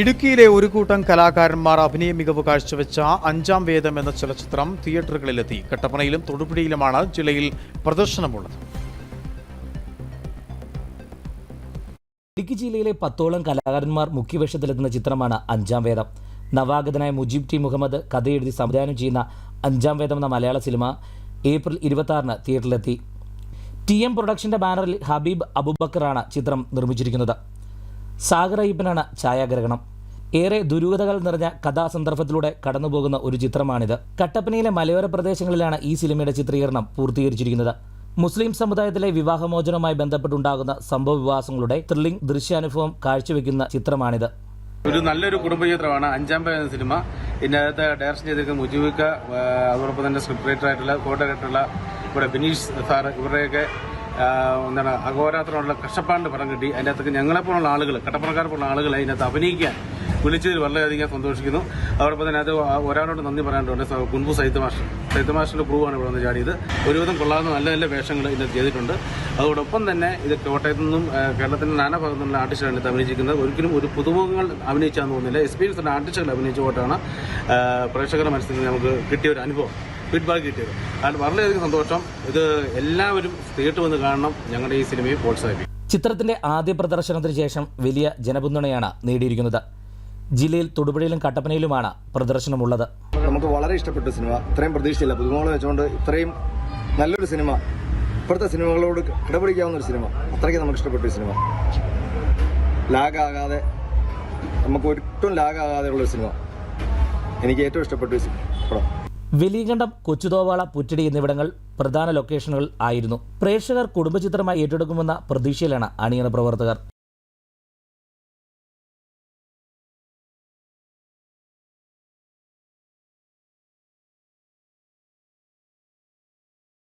ഇടുക്കിയിലെ ഒരു കൂട്ടം കലാകാരന്മാർ അഭിനയ മികവ് കാഴ്ചവെച്ച അഞ്ചാം വേദം എന്ന ചലച്ചിത്രം തിയേറ്ററുകളിലെത്തി. കട്ടപ്പനയിലും തൊടുപുഴയിലുമാണ് ജില്ലയിൽ പ്രദർശനമുള്ളത്. ഇടുക്കി ജില്ലയിലെ പത്തോളം കലാകാരന്മാർ മുഖ്യവേഷത്തിലെത്തുന്ന ചിത്രമാണ് അഞ്ചാം വേദം. നവാഗതനായ മുജീബ് ടി മുഹമ്മദ് കഥയെഴുതി സംവിധാനം ചെയ്യുന്ന അഞ്ചാം വേദം എന്ന മലയാള സിനിമ ഏപ്രിൽ ഇരുപത്തി തിയേറ്ററിലെത്തി. ടി എം പ്രൊഡക്ഷന്റെ ബാനറിൽ ഹബീബ് അബുബക്കറാണ് ചിത്രം നിർമ്മിച്ചിരിക്കുന്നത്. സാഗർ അയ്യപ്പനാണ് ഛായാഗ്രഹണം. ഏറെ ദുരൂഹതകൾ നിറഞ്ഞ കഥാസന്ദർഭത്തിലൂടെ കടന്നുപോകുന്ന ഒരു ചിത്രമാണിത്. കട്ടപ്പനയിലെ മലയോര പ്രദേശങ്ങളിലാണ് ഈ സിനിമയുടെ ചിത്രീകരണം പൂർത്തീകരിച്ചിരിക്കുന്നത്. മുസ്ലിം സമുദായത്തിലെ വിവാഹമോചനവുമായി ബന്ധപ്പെട്ടുണ്ടാകുന്ന സംഭവ വിവാസങ്ങളുടെ ത്രില്ലിംഗ് ദൃശ്യാനുഭവം കാഴ്ചവെക്കുന്ന ചിത്രമാണിത്. ഒരു നല്ലൊരു കുടുംബചിത്രമാണ് അഞ്ചാം എന്ന സിനിമ. ഇതിനകത്ത് ഡയറക്ഷൻ ചെയ്തിരിക്കുന്ന മുജീബിക്ക ആ, അതോടൊപ്പം തന്നെ സ്ക്രിപ്റ്റ് റൈറ്റർ ആയിട്ടുള്ള കോ ഡയറക്ടറുള്ള ഇവിടെ ബിനീഷ് സാർ ഇവരുടെയൊക്കെ എന്താണ് അഘോരാത്രമുള്ള കഷ്ടപ്പാടിന്റെ പടം കിട്ടി. അതിന്റെ അകത്തൊക്കെ ഞങ്ങളെപ്പോലുള്ള ആളുകൾ കട്ടപ്പുറക്കാരെ പോലുള്ള ആളുകൾ അതിനകത്ത് അഭിനയിക്കാൻ വിളിച്ചതിൽ വളരെയധികം സന്തോഷിക്കുന്നു. അതോടൊപ്പം തന്നെ അത് ഒരാളോട് നന്ദി പറയാനുണ്ട്. കുൻപു സൈത്ത് മാഷ്. സൈത്ത് മാഷിന്റെ പ്രൂവാണ് ഇവിടെ വന്ന് ചാടിയത് ഒരുവിധം കൊള്ളാവുന്ന നല്ല നല്ല വേഷങ്ങൾ ഇതിനകത്ത് ചെയ്തിട്ടുണ്ട്. അതോടൊപ്പം തന്നെ ഇത് കോട്ടയത്തു നിന്നും കേരളത്തിന്റെ നാനാ ഭാഗത്തു നിന്നുള്ള ആർട്ടിസ്റ്റാണ് ഇത് അഭിനയിച്ചിരിക്കുന്നത്. ഒരിക്കലും ഒരു പുതുമുഖങ്ങൾ അഭിനയിച്ചാന്ന് തോന്നുന്നില്ല. എക്സ്പീരിയൻസ് ആർട്ടിസ്റ്റുകൾ അഭിനയിച്ച കോട്ടാണ് പ്രേക്ഷകരുടെ മനസ്സിൽ നമുക്ക് കിട്ടിയ ഒരു അനുഭവം. ഫീഡ്ബാക്ക് കിട്ടിയത്. അത് വളരെയധികം സന്തോഷം. ഇത് എല്ലാവരും തിയേറ്റർ വന്ന് കാണണം. ഞങ്ങളുടെ ഈ സിനിമയെ പ്രോത്സാഹിപ്പിക്കും. ചിത്രത്തിന്റെ ആദ്യ പ്രദർശനത്തിന് ശേഷം വലിയ ജനപിന്തുണയാണ് നേടിയിരിക്കുന്നത്. ജില്ലയിൽ തൊടുപുഴയിലും കട്ടപ്പനയിലുമാണ് പ്രദർശനമുള്ളത്. നമുക്ക് വളരെ ഇഷ്ടപ്പെട്ട സിനിമ. ഇത്രയും പ്രതീക്ഷയില്ല. പുതുമോളെ വെച്ചുകൊണ്ട് ഇത്രയും നല്ലൊരു സിനിമ ഇപ്പോഴത്തെ സിനിമകളോട് കിടപിടിക്കാവുന്ന ഒരു സിനിമ. അത്രയ്ക്ക് നമുക്ക് ഇഷ്ടപ്പെട്ട സിനിമ. ലാഗാകാതെ നമുക്ക് ഒട്ടും ലാഗാകാതെ ഉള്ള ഒരു സിനിമ. എനിക്ക് ഏറ്റവും ഇഷ്ടപ്പെട്ട ഒരു സിനിമ. പടം. വെലിയങ്കണ്ടം കൊച്ചുതോവാള പുറ്റടി എന്നിവിടങ്ങൾ പ്രധാന ലൊക്കേഷനുകൾ ആയിരുന്നു. പ്രേക്ഷകർ കുടുംബചിത്രമായി ഏറ്റെടുക്കുമെന്ന പ്രതീക്ഷയിലാണ് അണിയറ പ്രവർത്തകർ.